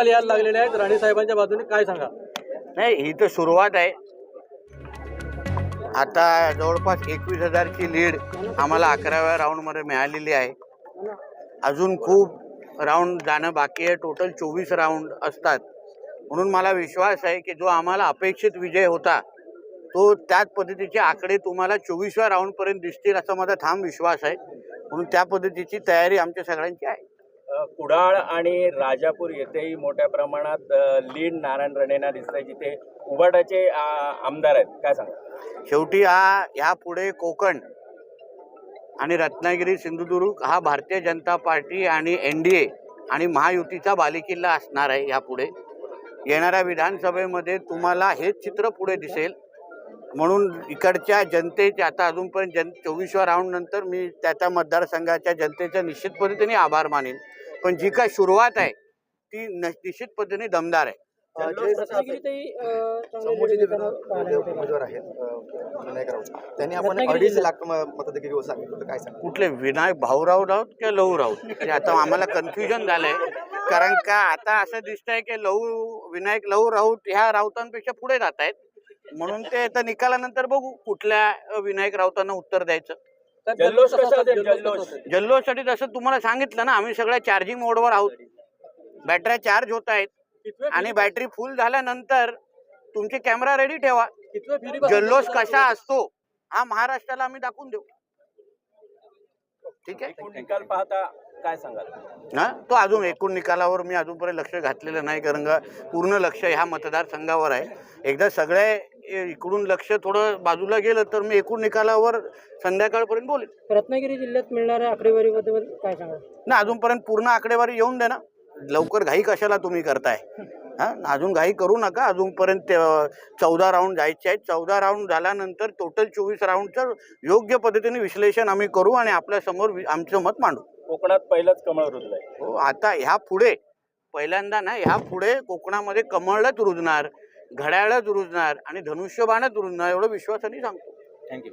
निकाल यायला लागलेले आहेत. राणे साहेबांच्या बाजूने काय सांगा? नाही ही तर सुरुवात आहे. आता जवळपास एकवीस हजारची लीड आम्हाला अकराव्या राऊंडमध्ये मिळालेली आहे. अजून खूप राऊंड जाणं बाकी आहे. टोटल चोवीस राऊंड असतात. म्हणून मला विश्वास आहे की जो आम्हाला अपेक्षित विजय होता तो त्याच पद्धतीचे आकडे तुम्हाला चोवीसव्या राऊंडपर्यंत दिसतील असा माझा ठाम विश्वास आहे. म्हणून त्या पद्धतीची तयारी आमच्या सगळ्यांची आहे. कुडाळ आणि राजापूर येथेही मोठ्या प्रमाणात लीड नारायण रणेना दिसतंय जिथे उबाटाचे आमदार आहेत. काय सांगा शेवटी हा ह्या पुढे कोकण आणि रत्नागिरी सिंधुदुर्ग हा भारतीय जनता पार्टी आणि एन डी ए आणि महायुतीचा बालेकिल्ला असणार आहे यापुढे येणाऱ्या विधानसभेमध्ये तुम्हाला हेच चित्र पुढे दिसेल. म्हणून इकडच्या जनतेचे आता अजूनपर्यंत जन चोवीसव्या राऊंड नंतर मी त्या त्या मतदारसंघाच्या जनतेचा निश्चित पद्धतीने आभार मानेन. पण जी काय सुरुवात आहे ती निश्चित पद्धतीने दमदार आहे. त्यांनी आपण अडीच लाख सांगितलं काय सांग कुठले विनायक भाऊराव राऊत किंवा लहू राऊत? म्हणजे आता आम्हाला कन्फ्युजन झालंय. कारण का आता असं दिसतंय की लहू विनायक लहू राऊत ह्या राऊतांपेक्षा पुढे जात आहेत म्हणून ते आता निकालानंतर बघू कुठल्या विनायक राऊतांना उत्तर द्यायचं. जल्लोष कसा असेल जल्लोष जल्लोषसाठी तसं तुम्हाला सांगितलं ना आम्ही सगळ्या चार्जिंग मोडवर आहोत. बॅटऱ्या चार्ज होत आहेत. आणि बॅटरी फुल झाल्यानंतर तुमचे कॅमेरा रेडी ठेवा. जल्लोष कसा असतो हा महाराष्ट्राला आम्ही दाखवून देऊ. ठीक आहे? एकूण निकाल पाहता काय सांगाल? हा? तो अजून एकूण निकालावर मी अजूनपर्यंत लक्ष घातलेलं नाही कारण का पूर्ण लक्ष ह्या मतदारसंघावर आहे. एकदा सगळे इकडून लक्ष थोडं बाजूला गेलं तर मी एकूण निकालावर संध्याकाळपर्यंत बोलेन. रत्नागिरी जिल्ह्यात मिळणाऱ्या आकडेवारीबद्दल काय सांगा ना अजूनपर्यंत पूर्ण आकडेवारी येऊन दे ना. लवकर घाई कशाला तुम्ही करताय? हा? अजून घाई करू नका. अजूनपर्यंत चौदा राऊंड जायचे आहेत. चौदा राऊंड झाल्यानंतर टोटल चोवीस राऊंडचं योग्य पद्धतीने विश्लेषण आम्ही करू आणि आपल्यासमोर आमचं मत मांडू. कोकणात पहिलंच कमळ रुजलंय. हो आता ह्या पुढे पहिल्यांदा ना ह्या पुढे कोकणामध्ये कमळच रुजणार. घड्याळच रुजणार आणि धनुष्यबाणच रुजणार एवढं विश्वासाने सांगतो. थँक्यू